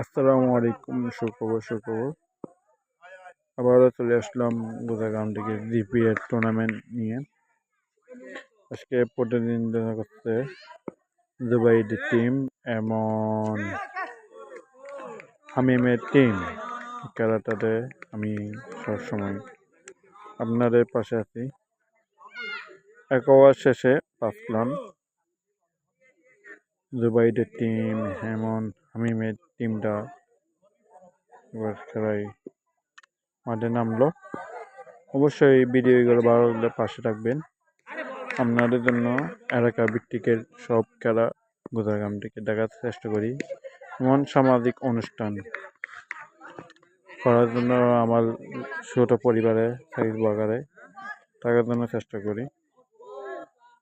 আসসালামু আলাইকুম সুখবর সুখবর আবারও চলে আসলাম গোদাগ্রাম থেকে জিপিএর টুর্নামেন্ট নিয়ে। আজকে প্রতিদ্বন্দ্বিতা করছে দুবাইয়ের টিম এমন হামিমের টিম খেলাটাতে আমি সবসময় আপনাদের পাশে আছি। এক ওভার শেষে পাঁচ রান। দুবাইয়ের টিম হেমন হামিমের টিমটা এবার খেলায় মাঠে নামলো। অবশ্যই ভিডিওগুলো ভালো লাগলে পাশে রাখবেন আপনাদের জন্য এলাকা ভিত্তিকের সব খেলা গোদাগ্রাম থেকে দেখার চেষ্টা করি। এমন সামাজিক অনুষ্ঠান করার জন্য আমার ছোট পরিবারে সাইজ বাগারে থাকার জন্য চেষ্টা করি।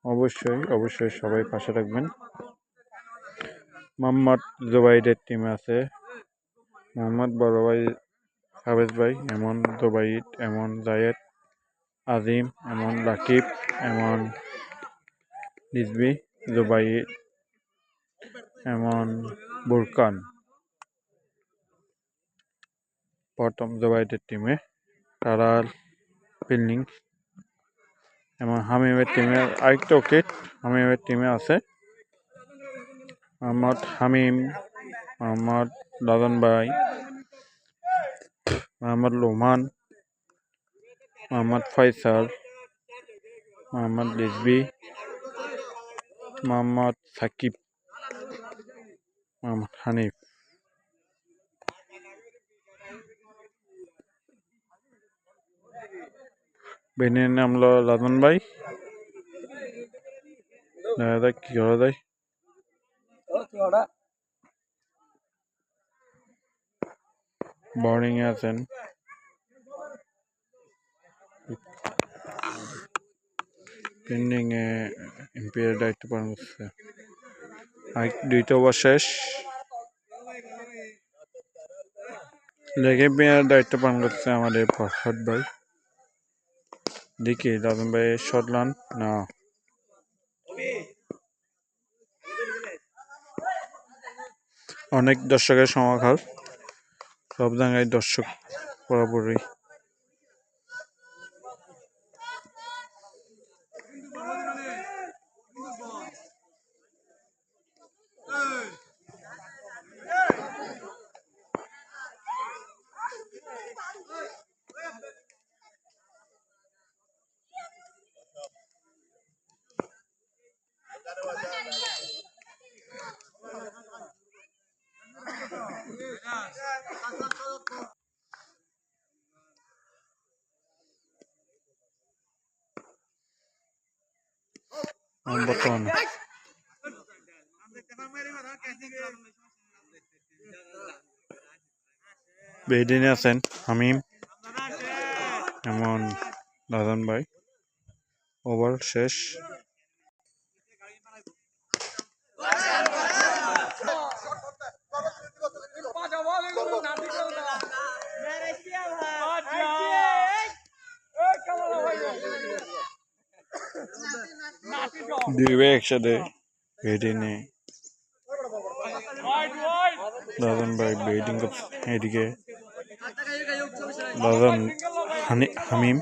অবশ্যই অবশ্যই সবাই পাশে রাখবেন মোহাম্মদ জুবাইদের টিম আছে। মোহাম্মদ বড় ভাই হাবেজ ভাই, এমন জুবাইদ, এমন জায়েদ, আজিম, এমন রাকিব, এমন রিজবি জুবাইদ, এমন বুরকান। প্রথম জুবাইদের টিমে তারাল ফিল্ডিং এমন হামিমের টিমে আরেকটা উইকেট হামিমের টিমে আছে। মোহাম্মদ হামিম মোহাম্মদ লাদন ভাই মোহাম্মদ লোমান মোহাম্মদ ফয়সাল মোহাম্মদ রিজবি মোহাম্মদ সাকিব মোহাম্মদ হানিফ। বেনের নাম হলো লাদন ভাই। দেখা যাক কি করা যায়। বোর্ডিং এ আছেন পেন্ডিং এ এম্পায়ার দায়িত্ব পালন করছে দুইটা ওভার শেষ লেগে এম্পায়ার দায়িত্ব পালন করছে আমাদের ফরহাদ ভাই দেখি দাদন ভাই শর্ট রান না অনেক দর্শকের সমাগম সব জায়গায় দর্শক বরাবরই। বর্তমানে বেদিনে আছেন হামিম এমন দাদান ভাই ওভার শেষ। দুই একসাথে একসাথে বেদিনে দাদান ভাই করছে এদিকে। দাদন হামিম।